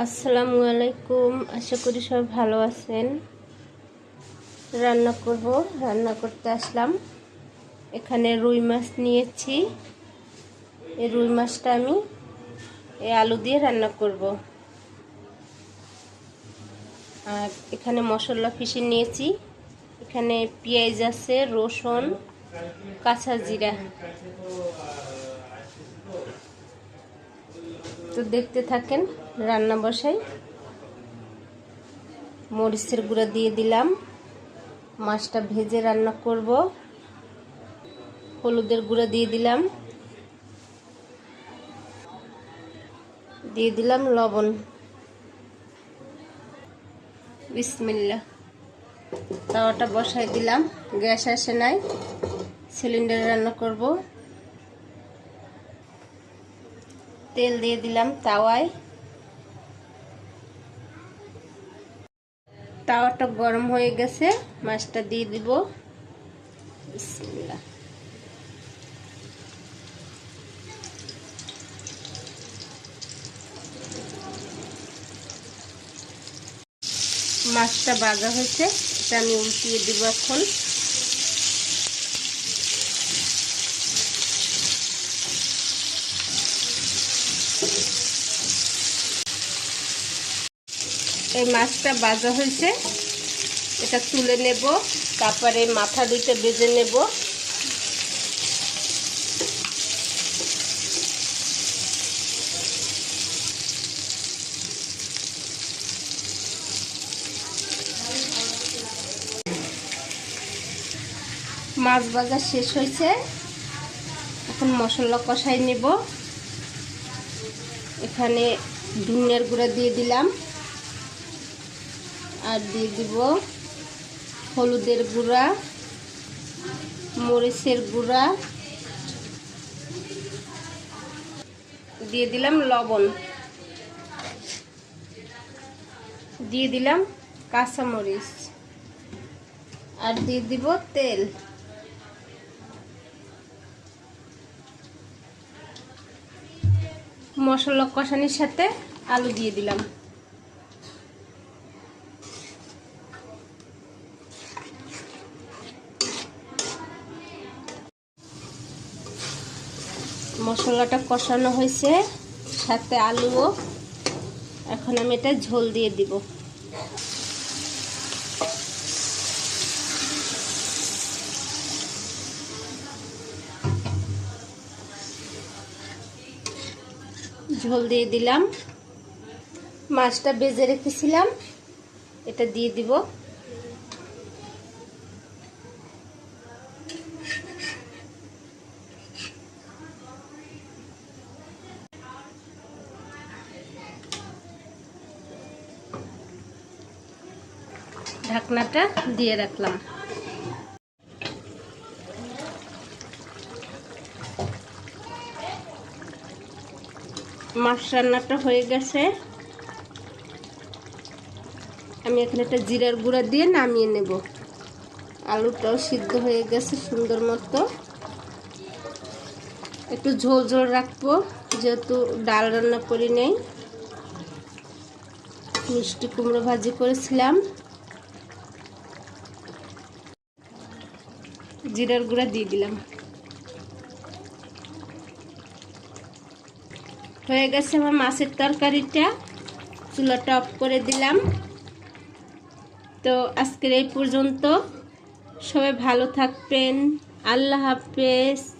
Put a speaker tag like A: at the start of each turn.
A: আসসালামু আলাইকুম। আশা করি সবাই ভালো আছেন। রান্না করব। রান্না করতে আসলাম। এখানে রুই মাছ নিয়েছি। এই রুই মাছটা আমি এই আলু দিয়ে রান্না করব। আর এখানে মশলা পিষে নিয়েছি। এখানে পেঁয়াজ আছে, রসুন, কাঁচা জিরা। তো দেখতে থাকেন, রান্না বসাই। মরিচের গুঁড়া দিয়ে দিলাম। মাছটা ভেজে রান্না করব। হলুদের গুঁড়া দিয়ে দিলাম। দিয়ে দিলাম লবণ। বিসমিল্লা তাওয়াটা বসাই দিলাম। গ্যাস আসে নাই। সিলিন্ডারে রান্না করব। তেল দিয়ে দিলাম তাওয়ায়। তাওয়াটা গরম হয়ে গেছে, মাছটা দিয়ে দিব। মাছটা বাজা হয়েছে, এটা আমি উল্টিয়ে দিব এখন। এই মাছটা বাজা হয়েছে। এটা তুলে নেব, তারপরে মাথা দুইটা বেজে নেব। মাছ ভাজা শেষ হয়েছে। এখন মশলা কষাই নেব। এখানে ধনিয়ার গুঁড়া দিয়ে দিলাম। আর দিয়ে দিব হলুদের গুঁড়া, মরিচের গুঁড়া, দিয়ে দিলাম লবণ। দিয়ে দিলাম কাঁচামরিচ। আর দিয়ে দিব তেল। মশলা কষানির সাথে আলু দিয়ে দিলাম। মশলাটা কষানো হয়েছে, সাথে আলুও। এখন আমি এটা ঝোল দিয়ে দিব। ঝোল দিয়ে দিলাম। মাছটা বেজে রেখেছিলাম। এটা দিয়ে দিব। ঢাকনাটা দিয়ে রাখলাম। মাছ রান্নাটা হয়ে গেছে। আমি এখানে একটা জিরার গুঁড়া দিয়ে নামিয়ে নেব। আলুটাও সিদ্ধ হয়ে গেছে সুন্দর মতো। একটু ঝোল ঝোল রাখব, যেহেতু ডাল রান্না করি নেই। মিষ্টি কুমড়ো ভাজি করেছিলাম। জিরার গুঁড়া দিয়ে দিলাম। হয়ে গেছে আমার মাছের তরকারিটা। চুলা টপ করে দিলাম। তো আজকের এই পর্যন্ত। সবাই ভালো থাকবেন। আল্লাহ হাফেজ।